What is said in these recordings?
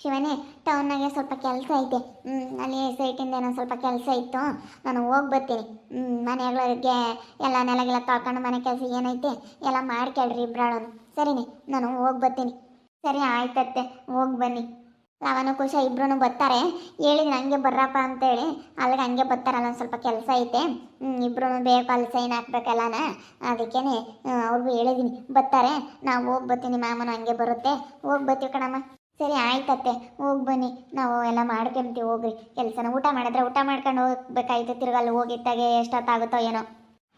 ಶಿವನೇ ಟೌನ್ನಾಗೆ ಸ್ವಲ್ಪ ಕೆಲಸ ಐತೆ. ಅಲ್ಲಿ ಸೈಟಿಂದ ಏನೋ ಸ್ವಲ್ಪ ಕೆಲಸ ಇತ್ತು. ನಾನು ಹೋಗಿ ಬರ್ತೀನಿ. ಮನೆಗಳಿಗೆ ಎಲ್ಲ ನೆಲಗೆಲ್ಲ ತೊಳ್ಕೊಂಡು ಮನೆ ಕೆಲಸ ಏನೈತೆ ಎಲ್ಲ ಮಾಡ್ಕೊಳ್ರಿ ಇಬ್ರಾಳನು ಸರಿನೇ, ನಾನು ಹೋಗಿ ಬರ್ತೀನಿ. ಸರಿ ಆಯ್ತತ್ತೆ, ಹೋಗಿ ಬನ್ನಿ. ರಾವಣ ಕುಶ ಇಬ್ಬರೂ ಬರ್ತಾರೆ. ಹೇಳಿದ್ರೆ, ಹಂಗೆ ಬರ್ರಪ್ಪ ಅಂತೇಳಿ. ಅಲ್ಲಿಗೆ ಹಂಗೆ ಬರ್ತಾರಲ್ಲ ಸ್ವಲ್ಪ ಕೆಲಸ ಐತೆ. ಇಬ್ಬರೂ ಬೇಕು ಅಲ್ಲಿ ಸೈನ್ ಹಾಕ್ಬೇಕಲ್ಲನ ಅದಕ್ಕೇ ಅವ್ರಿಗೂ ಹೇಳಿದ್ದೀನಿ ಬರ್ತಾರೆ, ನಾವು ಹೋಗಿ ಬರ್ತೀನಿ ಮ್ಯಾಮನು ಹಂಗೆ ಬರುತ್ತೆ. ಹೋಗಿ ಬರ್ತೀವಿ ಕಣಮ್ಮ. ಸರಿ, ಆಯ್ತತ್ತೆ. ಹೋಗಿ ಬನ್ನಿ. ನಾವು ಎಲ್ಲ ಮಾಡ್ಕೊಂತೀವಿ, ಹೋಗ್ರಿ. ಕೆಲಸನ ಊಟ ಮಾಡಿದ್ರೆ ಊಟ ಮಾಡ್ಕೊಂಡು ಹೋಗ್ಬೇಕಾಯ್ತು. ತಿರ್ಗಲ್ಲಿ ಹೋಗಿತ್ತಾಗೆ, ಎಷ್ಟೊತ್ತಾಗುತ್ತೋ ಏನೋ.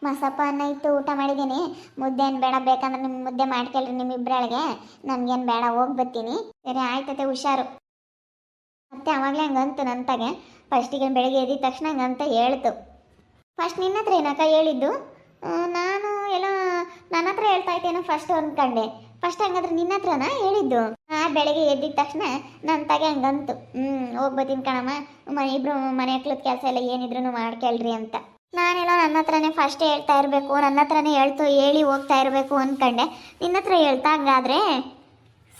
ಮಸಪ್ಪ ಅನ್ನ ಇತ್ತು, ಊಟ ಮಾಡಿದ್ದೀನಿ ಮುದ್ದೆ ಏನು ಬೇಡ, ಬೇಕಂದ್ರೆ ನಿಮ್ಮ ಮುದ್ದೆ ಮಾಡ್ಕೊಳ್ರಿ ನಿಮ್ಮಿಬ್ಬರೊಳಗೆ ನನಗೇನು ಬೇಡ, ಹೋಗಿ ಬರ್ತೀನಿ. ಸರಿ ಆಯ್ತತೆ ಹುಷಾರು. ಮತ್ತೆ ಆವಾಗಲೇ ಹಂಗಂತು ನಂತಾಗೆ. ಫಸ್ಟಿಗೆ ಬೆಳಗ್ಗೆ ಎದ್ದಿದ ತಕ್ಷಣ ಹಂಗಂತ ಹೇಳ್ತು. ಫಸ್ಟ್ ನಿನ್ನ ಹತ್ರ ಏನಕ್ಕ ಹೇಳಿದ್ದು? ನಾನು ಎಲ್ಲ ನನ್ನ ಹತ್ರ ಹೇಳ್ತಾ ಇದ್ದೇನೋ ಫಸ್ಟ್ ಅಂದ್ಕೊಂಡೆ ಫಸ್ಟ್ ಹಂಗಾದ್ರೆ ನಿನ್ನ ಹತ್ರನ ಹೇಳಿದ್ದು? ಆ ಬೆಳಗ್ಗೆ ಎದ್ದಿದ ತಕ್ಷಣ ನನ್ನ ತಗೆ ಹಂಗಂತು. ಹ್ಞೂ ಹೋಗ್ಬತ್ತೀನಿ ಕಣಮ್ಮ. ಮನೆ ಇಬ್ರು ಮನೆ ಹಕ್ಳದ ಕೆಲಸ ಎಲ್ಲ ಏನಿದ್ರು ಮಾಡ್ಕೊಳ್ರಿ ಅಂತ. ನಾನೆಲ್ಲೋ ನನ್ನ ಹತ್ರನೇ ಫಸ್ಟ್ ಹೇಳ್ತಾ ಇರಬೇಕು, ನನ್ನ ಹತ್ರನೇ ಹೇಳ್ತು, ಹೇಳಿ ಹೋಗ್ತಾ ಇರಬೇಕು ಅಂದ್ಕೊಂಡೆ ನಿನ್ನ ಹತ್ರ ಹೇಳ್ತಾ ಹಂಗಾದ್ರೆ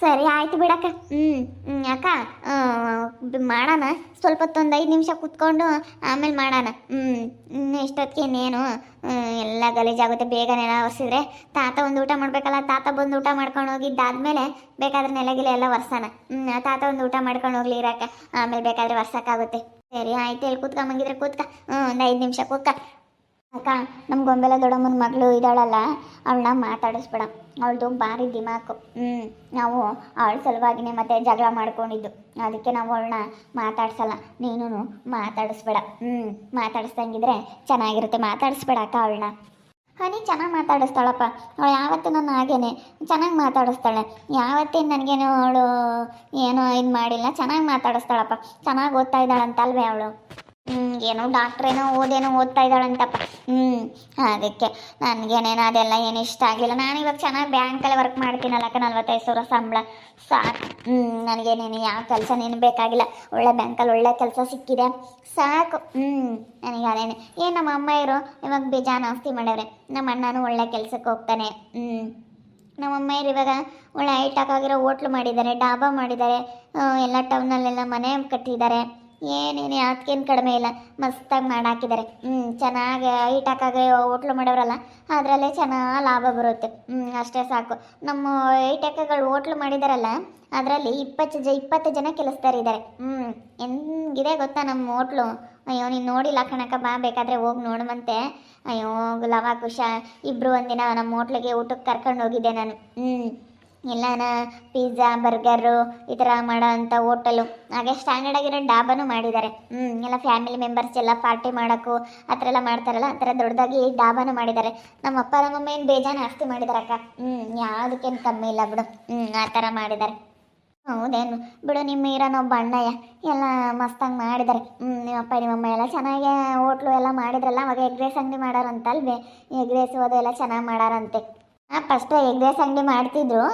ಸರಿ, ಆಯ್ತು ಬಿಡಕ್ಕ. ಹ್ಞೂ ಹ್ಞೂ ಅಕ್ಕ ಮಾಡೋಣ. ಸ್ವಲ್ಪ ಹೊತ್ತೊಂದು ಐದು ನಿಮಿಷ ಕುತ್ಕೊಂಡು ಆಮೇಲೆ ಮಾಡೋಣ. ಹ್ಞೂ ಇಷ್ಟೊತ್ತಿಗೆ ಇನ್ನೇನು? ಎಲ್ಲ ಗಲೀಜಾಗುತ್ತೆ. ಬೇಗನೆ ಒರೆಸಿದ್ರೆ ತಾತ ಒಂದು ಊಟ ಮಾಡಬೇಕಲ್ಲ, ತಾತ ಬಂದು ಊಟ ಮಾಡ್ಕೊಂಡು ಹೋಗಿದ್ದಾದ್ಮೇಲೆ ಬೇಕಾದ್ರೆ ನೆಲಗಿಲೆ ಎಲ್ಲ ಒರೆಸೋಣ. ಹ್ಞೂ ತಾತ ಒಂದು ಊಟ ಮಾಡ್ಕೊಂಡು ಹೋಗ್ಲಿ ಇರಕ್ಕ. ಆಮೇಲೆ ಬೇಕಾದ್ರೆ ಒರ್ಸೋಕ್ಕಾಗುತ್ತೆ. ಸರಿ, ಆಯ್ತು ಹೇಳಿ ಕೂತ್ಕೊಂಬಂಗಿದ್ರೆ ಕೂತ್ಕ. ಹ್ಞೂ ಒಂದು ಐದು ನಿಮಿಷ ಕೂತ್ಕ. ಅಕ್ಕ ನಮ್ಮ ಗೊಂಬೆಲ ದೊಡ್ಡಮ್ಮನ ಮಗಳು ಇದ್ದಾಳಲ್ಲ ಅವಳನ್ನ ಮಾತಾಡಿಸ್ಬೇಡ. ಅವಳದು ಭಾರಿ ದಿಮಾಕು. ಹ್ಞೂ ನಾವು ಅವಳ ಸಲುವಾಗಿನೇ ಮತ್ತೆ ಜಗಳ ಮಾಡ್ಕೊಂಡಿದ್ದು. ಅದಕ್ಕೆ ನಾವು ಅವಳನ್ನ ಮಾತಾಡ್ಸಲ್ಲ. ನೀನು ಮಾತಾಡಿಸ್ಬೇಡ. ಹ್ಞೂ ಮಾತಾಡಿಸ್ದಂಗಿದ್ರೆ ಚೆನ್ನಾಗಿರುತ್ತೆ. ಮಾತಾಡಿಸ್ಬೇಡ ಅಕ್ಕ ಅವಳನ್ನ ಹನಿ ಚೆನ್ನಾಗಿ ಮಾತಾಡಿಸ್ತಾಳಪ್ಪ. ಅವಳು ಯಾವತ್ತೂ ನಾನು ಹಾಗೇನೆ. ಚೆನ್ನಾಗಿ ಮಾತಾಡಿಸ್ತಾಳೆ. ಯಾವತ್ತೇನು ನನಗೇನು ಅವಳು ಏನೋ ಇದು ಮಾಡಿಲ್ಲ ಚೆನ್ನಾಗಿ ಮಾತಾಡಿಸ್ತಾಳಪ್ಪ. ಚೆನ್ನಾಗಿ ಓದ್ತಾ ಇದ್ದಾಳಂತಲ್ವೇ ಅವಳು. ಏನೋ ಡಾಕ್ಟರ್ ಏನೋ ಓದೇನೋ ಓದ್ತಾ ಇದ್ದಾಳಂತಪ್ಪ. ಹ್ಮ್, ಅದಕ್ಕೆ ನನಗೇನೇನೋ ಅದೆಲ್ಲ ಏನು ಇಷ್ಟ ಆಗಲಿಲ್ಲ. ನಾನು ಇವಾಗ ಚೆನ್ನಾಗಿ ಬ್ಯಾಂಕಲ್ಲಿ ವರ್ಕ್ ಮಾಡ್ತೀನಲ್ಲ ಅಕ್ಕ ನಲ್ವತ್ತೈದು ಸಾವಿರ ಸಂಬಳ. ಸಾಕು. ಹ್ಮ್, ನನಗೇನೇನು ಯಾವ ಕೆಲಸನೇನು ಬೇಕಾಗಿಲ್ಲ. ಒಳ್ಳೆ ಬ್ಯಾಂಕಲ್ಲಿ ಒಳ್ಳೆ ಕೆಲಸ ಸಿಕ್ಕಿದೆ. ಸಾಕು. ಹ್ಮ್, ನನಗೆ ಅದೇನೆ. ಏನು ನಮ್ಮ ಅಮ್ಮ ಇರು? ಇವಾಗ ಬೇಜಾನ್ ಆಸ್ತಿ ಮಾಡವ್ರೆ. ನಮ್ಮ ಅಣ್ಣನೂ ಒಳ್ಳೆ ಕೆಲ್ಸಕ್ಕೆ ಹೋಗ್ತಾನೆ. ಹ್ಞೂ ನಮ್ಮ ಅಮ್ಮೆಯರು ಇವಾಗ ಒಳ್ಳೆ ಹೈಟಾಕ್ ಆಗಿರೋ ಹೋಟ್ಲು ಮಾಡಿದ್ದಾರೆ, ಡಾಬಾ ಮಾಡಿದ್ದಾರೆ. ಎಲ್ಲ ಟೌನಲ್ಲೆಲ್ಲ ಮನೆ ಕಟ್ಟಿದ್ದಾರೆ. ಏನೇನು ಅದಕ್ಕೇನು ಕಡಿಮೆ ಇಲ್ಲ. ಮಸ್ತಾಗಿ ಮಾಡಾಕಿದ್ದಾರೆ ಹ್ಞೂ ಚೆನ್ನಾಗಿ ಹೈಟಾಕಾಗಿ ಹೋಟ್ಲು ಮಾಡೋರಲ್ಲ, ಅದರಲ್ಲೇ ಚೆನ್ನಾಗಿ ಲಾಭ ಬರುತ್ತೆ. ಹ್ಞೂ ಅಷ್ಟೇ ಸಾಕು. ನಮ್ಮ ಹೈಟೆಕ್ಗಳು ಹೋಟ್ಲು ಮಾಡಿದಾರಲ್ಲ, ಅದರಲ್ಲಿ ಇಪ್ಪತ್ತು ಜ, ಇಪ್ಪತ್ತು ಜನ ಕೆಲಸದಾರಿದ್ದಾರೆ ಹ್ಞೂ ಹೆಂಗಿದೆ ಗೊತ್ತಾ ನಮ್ಮ ಹೋಟ್ಲು? ಅಯ್ಯೋ, ನೀನು ನೋಡಿಲ್ಲ ಕಣಕ್ಕ, ಬಾ, ಬೇಕಾದ್ರೆ ಹೋಗಿ ನೋಡುವಂತೆ. ಅಯ್ಯೋ ಲವ ಕುಶ ಇಬ್ಬರು ಒಂದಿನ ನಮ್ಮ ಹೋಟ್ಲಿಗೆ ಊಟಕ್ಕೆ ಕರ್ಕೊಂಡು ಹೋಗಿದ್ದೆ ನಾನು. ಹ್ಞೂ ಎಲ್ಲಾನ ಪಿಜ್ಜಾ ಬರ್ಗರು ಈ ಥರ ಮಾಡೋ ಅಂಥ ಹೋಟೆಲು ಹಾಗೆ ಸ್ಟ್ಯಾಂಡರ್ಡ್ ಆಗಿರೋ ಡಾಬಾನು ಮಾಡಿದ್ದಾರೆ. ಹ್ಞೂ ಎಲ್ಲ ಫ್ಯಾಮಿಲಿ ಮೆಂಬರ್ಸ್ ಎಲ್ಲ ಪಾರ್ಟಿ ಮಾಡೋಕ್ಕೂ ಆ ಥರ ಎಲ್ಲ ಮಾಡ್ತಾರಲ್ಲ, ಆ ಥರ ದೊಡ್ಡದಾಗಿ ಡಾಬಾನು ಮಾಡಿದ್ದಾರೆ. ನಮ್ಮ ಅಪ್ಪ ನಮ್ಮಮ್ಮ ಏನು ಬೇಜಾನು ಆಸ್ತಿ ಮಾಡಿದ್ದಾರೆ ಅಕ್ಕ? ಹ್ಞೂ ಯಾವುದಕ್ಕೇನು ಕಮ್ಮಿ ಇಲ್ಲ ಬಿಡು. ಹ್ಞೂ ಆ ಥರ ಮಾಡಿದ್ದಾರೆ. ಹೌದೇನು? ಬಿಡು ನಿಮ್ಮ ಇರೋನೊಬ್ಬ ಅಣ್ಣಯ್ಯ ಎಲ್ಲ ಮಸ್ತಾಗಿ ಮಾಡಿದ್ದಾರೆ. ಹ್ಞೂ ನಿಮ್ಮಪ್ಪ ನಿಮ್ಮಮ್ಮ ಎಲ್ಲ ಚೆನ್ನಾಗಿ ಹೋಟ್ಲು ಎಲ್ಲ ಮಾಡಿದ್ರಲ್ಲ, ಅವಾಗ ಎಗ್ ರೈಸ್ ಅಂಗಡಿ ಮಾಡಾರಂತಲ್ವೇ? ಎಗ್ ರೈಸ್ ಅದು ಎಲ್ಲ ಚೆನ್ನಾಗಿ ಮಾಡಾರಂತೆ. ಫಸ್ಟ್ ಎಗ್ ರೈಸ್ ಅಂಗಡಿ ಮಾಡ್ತಿದ್ರು.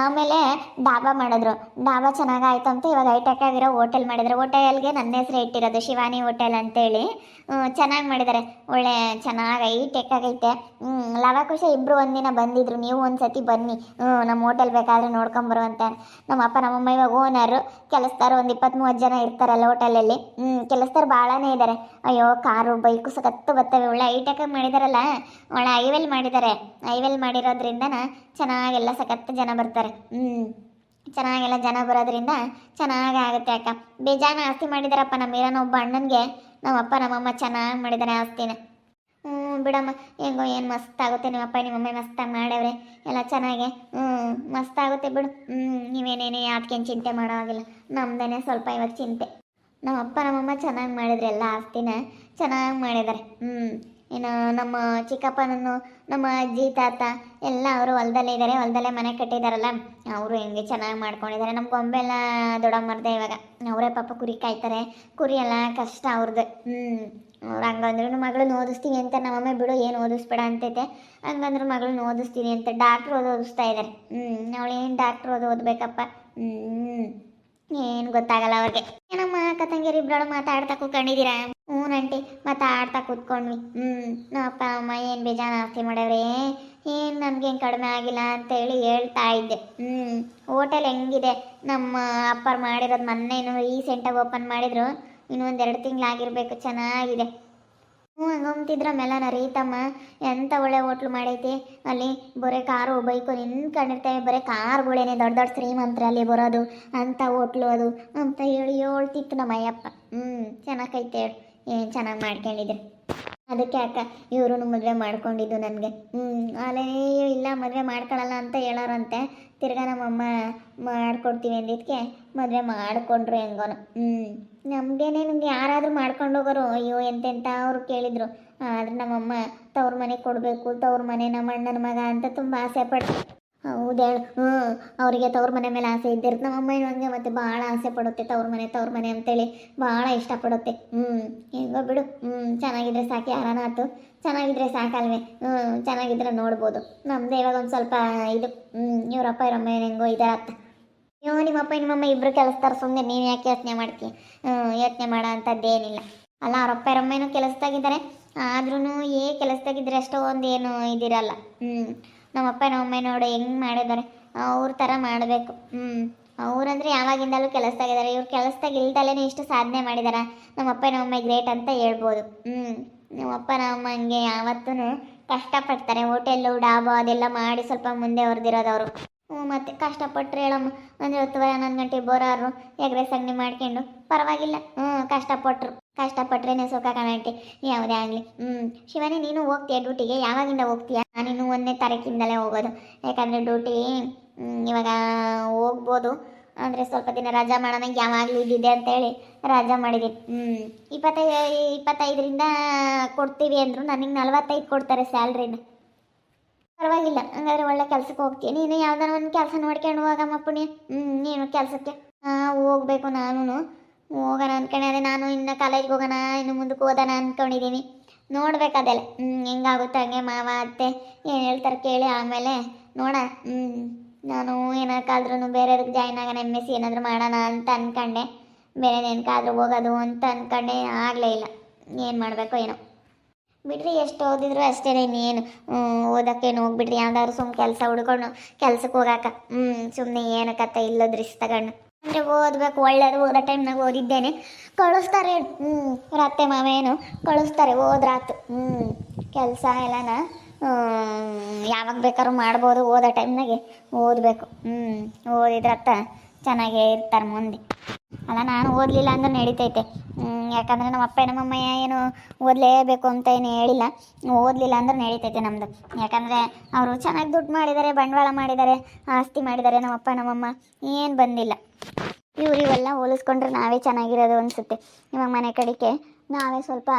ಆಮೇಲೆ ಡಾಬಾ ಮಾಡಿದ್ರು. ಡಾಬಾ ಚೆನ್ನಾಗಾಯ್ತು ಅಂತ ಇವಾಗ ಹೈಟೆಕ್ ಆಗಿರೋ ಹೋಟೆಲ್ ಮಾಡಿದ್ರು. ಹೋಟೆಲ್ಗೆ ನನ್ನ ಹೆಸರು ಇಟ್ಟಿರೋದು ಶಿವಾನಿ ಹೋಟೆಲ್ ಅಂತೇಳಿ. ಚೆನ್ನಾಗಿ ಮಾಡಿದ್ದಾರೆ. ಒಳ್ಳೆ, ಚೆನ್ನಾಗಿ ಹೈಟೆಕ್ ಆಗೈತೆ. ಹ್ಞೂ ಲವಕುಶ ಇಬ್ಬರು ಒಂದಿನ ಬಂದಿದ್ರು. ನೀವು ಒಂದು ಸತಿ ಬನ್ನಿ. ಹ್ಞೂ ನಮ್ಮ ಹೋಟೆಲ್ ಬೇಕಾದ್ರೆ ನೋಡ್ಕೊಂಬರುವಂತ ನಮ್ಮ ಅಪ್ಪ ನಮ್ಮಮ್ಮ ಇವಾಗ ಓನರು ಕೆಲಸದಾರು ಒಂದು ಇಪ್ಪತ್ತ್ ಮೂವತ್ತು ಜನ ಇರ್ತಾರಲ್ಲ ಹೋಟೆಲಲ್ಲಿ ಹ್ಞೂ ಕೆಲಸದಾರು ಭಾಳನೇ ಇದ್ದಾರೆ ಅಯ್ಯೋ, ಕಾರು, ಬೈಕು ಸಖತ್ತು ಬರ್ತವೆ. ಒಳ್ಳೆ ಐಟೆಕ್ ಮಾಡಿದಾರಲ್ಲ. ಒಳ್ಳೆ ಐವೆಲ್ ಮಾಡಿದ್ದಾರೆ ಐವೆಲ್ ಮಾಡಿರೋದ್ರಿಂದನ ಚೆನ್ನಾಗೆಲ್ಲ ಸಖತ್ತು ಜನ ಬರ್ತಾರೆ. ಹ್ಞೂ ಚೆನ್ನಾಗೆಲ್ಲ ಜನ ಬರೋದ್ರಿಂದ ಚೆನ್ನಾಗಿ ಆಗುತ್ತೆ ಅಕ್ಕ. ಬೇಜಾನ ಆಸ್ತಿ ಮಾಡಿದಾರಪ್ಪ ನಮ್ಮ ಇರೋನ ಒಬ್ಬ ಅಣ್ಣನಿಗೆ. ನಮ್ಮಪ್ಪ ನಮ್ಮಮ್ಮ ಚೆನ್ನಾಗಿ ಮಾಡಿದ್ದಾರೆ ಆಸ್ತಿನ. ಬಿಡಮ್ಮ. ಹೆಂಗೋ ಏನು ಮಸ್ತ್ ಆಗುತ್ತೆ ನಿಮ್ಮಪ್ಪ, ನಿಮ್ಮಮ್ಮ ಮಸ್ತಾಗಿ ಮಾಡವ್ರೆ. ಎಲ್ಲ ಚೆನ್ನಾಗೆ. ಹ್ಞೂ ಮಸ್ತ್ ಆಗುತ್ತೆ ಬಿಡು. ಹ್ಞೂ ನೀವೇನೇನೇ ಯಾತ್ಕೇನು ಚಿಂತೆ ಮಾಡೋ ಹಾಗಿಲ್ಲ. ನಮ್ದೇನೆ ಸ್ವಲ್ಪ ಇವಾಗ ಚಿಂತೆ. ನಮ್ಮಪ್ಪ, ನಮ್ಮಮ್ಮ ಚೆನ್ನಾಗಿ ಮಾಡಿದ್ರೆ ಎಲ್ಲ ಆಸ್ತಿನ. ಚೆನ್ನಾಗಿ ಮಾಡಿದ್ದಾರೆ. ಹ್ಞೂ ಇನ್ನು ನಮ್ಮ ಚಿಕ್ಕಪ್ಪನನ್ನು, ನಮ್ಮ ಅಜ್ಜಿ, ತಾತ ಎಲ್ಲ ಅವರು ಹೊಲದಲ್ಲೇ ಇದ್ದಾರೆ. ಹೊಲದಲ್ಲೇ ಮನೆ ಕಟ್ಟಿದಾರಲ್ಲ. ಅವರು ಹೆಂಗೆ ಚೆನ್ನಾಗಿ ಮಾಡ್ಕೊಂಡಿದ್ದಾರೆ. ನಮ್ಮ ಗೊಂಬೆ ಎಲ್ಲ ದೊಡ್ಡಮ್ಮರ್ದೆ ಇವಾಗ. ಅವರೇ ಪಾಪ ಕುರಿ ಕಾಯ್ತಾರೆ. ಕುರಿ ಎಲ್ಲ ಕಷ್ಟ ಅವ್ರದ್ದು. ಹ್ಞೂ ಹಂಗಂದ್ರು ಮಗಳನ್ನ ಓದಿಸ್ತೀನಿ ಅಂತ ನಮ್ಮಮ್ಮ ಬಿಡು, ಏನು ಓದಿಸ್ಬೇಡ ಅಂತೈತೆ. ಹಂಗಂದ್ರೆ ಮಗಳನ್ನ ಓದಿಸ್ತೀನಿ ಅಂತ ಡಾಕ್ಟ್ರ್ ಓದಿ ಓದಿಸ್ತಾ ಇದ್ದಾರೆ ಹ್ಞೂ ಅವಳೇನು ಡಾಕ್ಟ್ರ್ ಓದಿ ಓದಬೇಕಪ್ಪ? ಹ್ಞೂ ಏನು ಗೊತ್ತಾಗಲ್ಲ ಅವ್ರಿಗೆ. ಏನಮ್ಮ ಅಕ್ಕ ತಂಗಿಯರು ಮಾತಾಡ್ತಾ ಕೂತ್ಕೊಂಡಿದ್ದೀರಾ? ಹ್ಞೂ ನಂಟಿ ಮಾತಾಡ್ತಾ ಕೂತ್ಕೊಂಡ್ವಿ. ಹ್ಞೂ ನಮ್ಮ ಅಪ್ಪ ಅಮ್ಮ, ಏನು ಬೇಜಾನ ಆಸ್ತಿ ಮಾಡವ್ರೆ? ಏನು ನನಗೇನು ಕಡಿಮೆ ಆಗಿಲ್ಲ ಅಂತೇಳಿ ಹೇಳ್ತಾ ಇದ್ದೆ. ಹ್ಞೂ ಹೋಟೆಲ್ ಹೆಂಗಿದೆ? ನಮ್ಮ ಅಪ್ಪರು ಮಾಡಿರೋದು ಮೊನ್ನೆನು ರೀಸೆಂಟಾಗಿ ಓಪನ್ ಮಾಡಿದ್ರು. ಇನ್ನೊಂದು ಎರಡು ತಿಂಗಳಾಗಿರ್ಬೇಕು, ಚೆನ್ನಾಗಿದೆ. ಹ್ಞೂ ಮೆಲನ ರೀತಮ್ಮ? ಎಂಥ ಒಳ್ಳೆ ಹೋಟ್ಲು ಮಾಡೈತಿ? ಅಲ್ಲಿ ಬರೀ ಕಾರು ಬೈಕು ನಿಂತ್ಕೊಂಡಿರ್ತೇವೆ ಬರೀ ಕಾರ್ಗಳೇನೆ ದೊಡ್ಡ ದೊಡ್ಡ ಶ್ರೀಮಂತ್ರ ಅಲ್ಲಿ ಬರೋದು ಅಂಥ ಹೋಟ್ಲು ಅದು, ಅಂತ ಹೇಳಿ ಹೇಳ್ತಿತ್ತು ನಮ್ಮ ಅಯ್ಯಪ್ಪ ಹ್ಞೂ, ಚೆನ್ನಾಗೈತೆ ಹೇಳು. ಏನು ಚೆನ್ನಾಗಿ ಮಾಡ್ಕೊಂಡಿದ್ರು? ಅದಕ್ಕೆ ಅಕ್ಕ ಇವರು ಮದುವೆ ಮಾಡ್ಕೊಂಡಿದ್ದು ನನಗೆ. ಹ್ಞೂ, ಅಲ್ಲೇ ಇಲ್ಲ, ಮದುವೆ ಮಾಡ್ಕೊಳಲ್ಲ ಅಂತ ಹೇಳೋರಂತೆ. ತಿರ್ಗಾ ನಮ್ಮಮ್ಮ ಮಾಡ್ಕೊಡ್ತೀವಿ ಅಂದಿದ್ದಕ್ಕೆ ಮದುವೆ ಮಾಡಿಕೊಂಡ್ರು ಹೆಂಗೋನು. ಹ್ಞೂ ನಮಗೇನೆ ನಿಮ್ಗೆ ಯಾರಾದರೂ ಮಾಡ್ಕೊಂಡು ಹೋಗೋರು, ಅಯ್ಯೋ ಎಂತೆಂತ ಅವರು ಕೇಳಿದ್ರು. ಆದ್ರೆ ನಮ್ಮಮ್ಮ ತವ್ರ ಮನೆಗೆ ಕೊಡಬೇಕು, ತವ್ರ ಮನೆ ನಮ್ಮ ಅಣ್ಣನ ಮಗ ಅಂತ ತುಂಬ ಆಸೆ ಪಡ್ತು ಹೇಳು ಹ್ಞೂ, ಅವರಿಗೆ ತವ್ರ ಮನೆ ಮೇಲೆ ಆಸೆ ಇದ್ದಿರುತ್ತೆ ನಮ್ಮ ಅಮ್ಮ ಹಂಗೆ ಮತ್ತೆ ಭಾಳ ಆಸೆ ಪಡುತ್ತೆ ತವ್ರ ಮನೆ ತವ್ರ ಮನೆ ಅಂತೇಳಿ. ಭಾಳ ಇಷ್ಟಪಡುತ್ತೆ. ಹ್ಞೂ, ಹೆಂಗೋ ಬಿಡು. ಹ್ಞೂ, ಚೆನ್ನಾಗಿದ್ರೆ ಸಾಕು ಯಾರಾನ ಆತು. ಚೆನ್ನಾಗಿದ್ರೆ ಸಾಕಲ್ವೇ. ಹ್ಞೂ, ಚೆನ್ನಾಗಿದ್ರೆ ನೋಡ್ಬೋದು. ನಮ್ಮದೇ ಇವಾಗ ಒಂದು ಸ್ವಲ್ಪ ಇದು. ಹ್ಞೂ, ಇವ್ರಪ್ಪ ಇರಮ್ಮ ಹೆಂಗೋ ಇದಾರತ್ತ ಅಯ್ಯೋ, ನಿಮ್ಮಪ್ಪ, ನಿಮ್ಮಮ್ಮ ಇಬ್ಬರು ಕೆಲಸ್ತಾರ ಸುಮ್ಮನೆ ನೀನು ಯಾಕೆ ಯೋಚನೆ ಮಾಡ್ತೀಯ ಯೋಚನೆ ಮಾಡೋ ಅಂಥದ್ದೇನಿಲ್ಲ ಅಲ್ಲ, ಅವರಪ್ಪ ಏನೋ ಕೆಲಸದಾಗಿದ್ದಾರೆ ಆದ್ರೂ ಏ ಕೆಲಸದಾಗಿದ್ರೆ ಅಷ್ಟೋ ಒಂದು ಇದಿರಲ್ಲ. ಹ್ಞೂ ನಮ್ಮಪ್ಪ ನಮ್ಮಮ್ಮ ನೋಡು ಹೆಂಗೆ ಮಾಡಿದ್ದಾರೆ. ಅವ್ರ ಥರ ಮಾಡಬೇಕು. ಹ್ಞೂ ಅವ್ರಂದ್ರೆ ಯಾವಾಗಿಂದಲೂ ಕೆಲಸದಾಗಿದ್ದಾರೆ ಇವ್ರು ಕೆಲಸದಾಗ ಇಲ್ದಲೇ ಇಷ್ಟು ಸಾಧನೆ ಮಾಡಿದಾರ. ನಮ್ಮಪ್ಪ ನಮ್ಮಮ್ಮ ಗ್ರೇಟ್ ಅಂತ ಹೇಳ್ಬೋದು. ಹ್ಞೂ ನಮ್ಮಪ್ಪ ನಮ್ಮಮ್ಮ ಹಂಗೆ ಯಾವತ್ತೂ ಕಷ್ಟಪಡ್ತಾರೆ. ಹೋಟೆಲ್ಲು, ಡಾಬಾ ಅದೆಲ್ಲ ಮಾಡಿ ಸ್ವಲ್ಪ ಮುಂದೆ ಹೊರದಿರೋದವರು ಹ್ಞೂ ಮತ್ತೆ ಕಷ್ಟಪಟ್ಟರೆ ಹೇಳಮ್ಮ. ಅಂದರೆ ಹೊತ್ತುವರೆ ಹನ್ನೊಂದು ಗಂಟೆ ಬೋರಾರು ಎಗ್ರೆಸ್ ಅಂಗಡಿ ಮಾಡ್ಕೊಂಡು ಪರವಾಗಿಲ್ಲ. ಹ್ಞೂ ಕಷ್ಟಪಟ್ಟರು ಕಷ್ಟಪಟ್ರೇನೆ ಸುಖ ಕಾಣಂಟಿ ಯಾವುದೇ ಆಗಲಿ. ಹ್ಞೂ ಶಿವನೇ, ನೀನು ಹೋಗ್ತೀಯ ಡ್ಯೂಟಿಗೆ? ಯಾವಾಗಿಂದ ಹೋಗ್ತೀಯ? ನಾನಿನ್ನು ಒಂದನೇ ತಾರೀಕಿಂದಲೇ ಹೋಗೋದು. ಯಾಕಂದರೆ ಡ್ಯೂಟಿ ಇವಾಗ ಹೋಗ್ಬೋದು. ಅಂದರೆ ಸ್ವಲ್ಪ ದಿನ ರಜಾ ಮಾಡೋಣ. ಯಾವಾಗಲೂ ಇದ್ದಿದೆ ಅಂತೇಳಿ ರಜಾ ಮಾಡಿದೆ. ಹ್ಞೂ ಇಪ್ಪತ್ತೈದು, ಇಪ್ಪತ್ತೈದರಿಂದ ಕೊಡ್ತೀವಿ ಅಂದರು. ನನಗೆ ನಲ್ವತ್ತೈದು ಕೊಡ್ತಾರೆ ಸ್ಯಾಲ್ರಿನ. ಪರವಾಗಿಲ್ಲ. ಹಂಗಾದ್ರೆ ಒಳ್ಳೆ ಕೆಲ್ಸಕ್ಕೆ ಹೋಗ್ತೀಯ. ನೀನು ಯಾವ್ದಾರ ಒಂದು ಕೆಲಸ ನೋಡ್ಕೊಂಡು ಹೋಗಮ್ಮ ಪುಣ್ಯ ಹ್ಞೂ ನೀನು ಕೆಲಸಕ್ಕೆ. ಹೋಗ್ಬೇಕು ನಾನು ಹೋಗೋಣ ಅನ್ಕೊಂಡೆ ನಾನು ಇನ್ನು ಕಾಲೇಜ್ಗೆ ಹೋಗೋಣ, ಇನ್ನು ಮುಂದಕ್ಕೆ ಓದೋಣ ಅಂದ್ಕೊಂಡಿದ್ದೀನಿ ನೋಡ್ಬೇಕು ಅದೆಲ್ಲ. ಹ್ಞೂ ಹೆಂಗಾಗುತ್ತೆ ಹಂಗೆ ಮಾವ, ಅತ್ತೆ ಏನು ಹೇಳ್ತಾರೆ ಕೇಳಿ ಆಮೇಲೆ ನೋಡ ಹ್ಞೂ ನಾನು ಏನಕ್ಕಾದ್ರೂ ಬೇರೆದಕ್ಕೆ ಜಾಯ್ನ್ ಆಗೋಣ ಎಂ ಎಸ್ ಸಿ ಏನಾದರೂ ಮಾಡೋಣ ಅಂತ ಅಂದ್ಕೊಂಡೆ ಬೇರೆ ಏನಕ್ಕಾದ್ರೂ ಹೋಗೋದು ಅಂತ ಅನ್ಕೊಂಡೆ, ಆಗಲೇ ಇಲ್ಲ. ಏನು ಮಾಡಬೇಕೋ ಏನೋ. ಬಿಡ್ರಿ, ಎಷ್ಟು ಓದಿದ್ರು ಅಷ್ಟೇ ಇನ್ನೇನು. ಓದೋಕ್ಕೇನು ಹೋಗ್ಬಿಡ್ರಿ. ಯಾವ್ದಾದ್ರು ಸುಮ್ಮನೆ ಕೆಲಸ ಹುಡ್ಕೊಂಡು ಕೆಲ್ಸಕ್ಕೆ ಹೋಗಾಕ. ಹ್ಞೂ ಸುಮ್ಮನೆ ಏನಕ್ಕತ್ತ ಇಲ್ಲದ ರಿಸ್ಕ್ ತಗೊಂಡು. ಅಂದರೆ ಓದ್ಬೇಕು, ಒಳ್ಳೇದು ಓದೋ ಟೈಮ್ನಾಗ ಓದಿದ್ದೇನೆ. ಕಳಿಸ್ತಾರೆ ಹ್ಞೂ ರತ್ತೆ ಮಾವೇನು ಕಳಿಸ್ತಾರೆ ಓದ್ರಾತು ಹ್ಞೂ ಕೆಲಸ ಎಲ್ಲನ ಯಾವಾಗ ಬೇಕಾದ್ರೂ ಮಾಡ್ಬೋದು ಓದೋ ಟೈಮ್ನಾಗೆ ಓದಬೇಕು ಹ್ಞೂ ಓದಿದ್ರತ್ತ ಚೆನ್ನಾಗೇ ಇರ್ತಾರೆ ಮುಂದೆ. ಅಲ್ಲ, ನಾನು ಓದಲಿಲ್ಲ ಅಂದ್ರೆ ನಡೀತೈತೆ. ಯಾಕಂದರೆ ನಮ್ಮ ಅಪ್ಪ ನಮ್ಮಮ್ಮ ಏನು ಓದಲೇಬೇಕು ಅಂತ ಏನು ಹೇಳಿಲ್ಲ. ಓದಲಿಲ್ಲ ಅಂದ್ರೆ ನಡೀತೈತೆ ನಮ್ಮದು ಯಾಕಂದರೆ ಅವರು ಚೆನ್ನಾಗಿ ದುಡ್ಡು ಮಾಡಿದ್ದಾರೆ, ಬಂಡವಾಳ ಮಾಡಿದ್ದಾರೆ, ಆಸ್ತಿ ಮಾಡಿದ್ದಾರೆ ನಮ್ಮ ಅಪ್ಪ ನಮ್ಮಮ್ಮ ಏನು ಬಂದಿಲ್ಲ. ಇವ್ರು ಇವೆಲ್ಲ ಹೋಲಿಸ್ಕೊಂಡ್ರೆ ನಾವೇ ಚೆನ್ನಾಗಿರೋದು ಅನಿಸುತ್ತೆ. ಇವಾಗ ಮನೆ ಕಡೆಗೆ ನಾವೇ ಸ್ವಲ್ಪ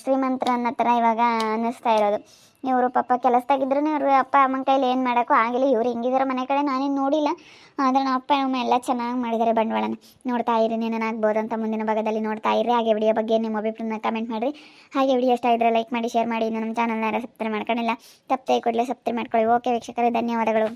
ಶ್ರೀಮಂತರ ಅನ್ನೋ ಥರ ಇವಾಗ ಅನ್ನಿಸ್ತಾ ಇರೋದು. ಇವರು ಪಾಪ ಕೆಲಸದಾಗಿದ್ರೂ ಇವರು ಅಪ್ಪ ಅಮ್ಮನ ಕೈಲಿ ಏನು ಮಾಡೋಕ್ಕೂ ಆಗಿಲ್ಲ. ಇವ್ರು ಹೆಂಗಿದಾರೆ ಮನೆ ಕಡೆ ನಾನೇನು ನೋಡಿಲ್ಲ. ಆದರೆ ನಮ್ಮ ಅಪ್ಪ ಅಮ್ಮ ಎಲ್ಲ ಚೆನ್ನಾಗಿ ಮಾಡಿದ್ದಾರೆ ಬಂಡವಾಳನ. ನೋಡ್ತಾ ಇರಿ ಏನಾಗ್ಬೋದು ಅಂತ ಮುಂದಿನ ಭಾಗದಲ್ಲಿ ನೋಡ್ತಾ ಇರಿ. ಹಾಗೆ ವಿಡಿಯೋ ಬಗ್ಗೆ ನಿಮ್ಮ ಅಭಿಪ್ರಾಯನ ಕಮೆಂಟ್ ಮಾಡಿರಿ. ಹಾಗೆ ವಿಡಿಯೋ ಇಷ್ಟ ಇದ್ದರೆ ಲೈಕ್ ಮಾಡಿ ಶೇರ್ ಮಾಡಿ. ನಮ್ಮ ಚಾನಲ್ನ ಸಬ್ಸ್ಕ್ರೈಬ್ ಮಾಡ್ಕೊಂಡಿಲ್ಲ, ತಪ್ಪದೆ ಕೊಡಲೇ ಸಬ್ಸ್ಕ್ರೈಬ್ ಮಾಡ್ಕೊಳ್ಳಿ. ಓಕೆ ವೀಕ್ಷಕರೇ, ಧನ್ಯವಾದಗಳು.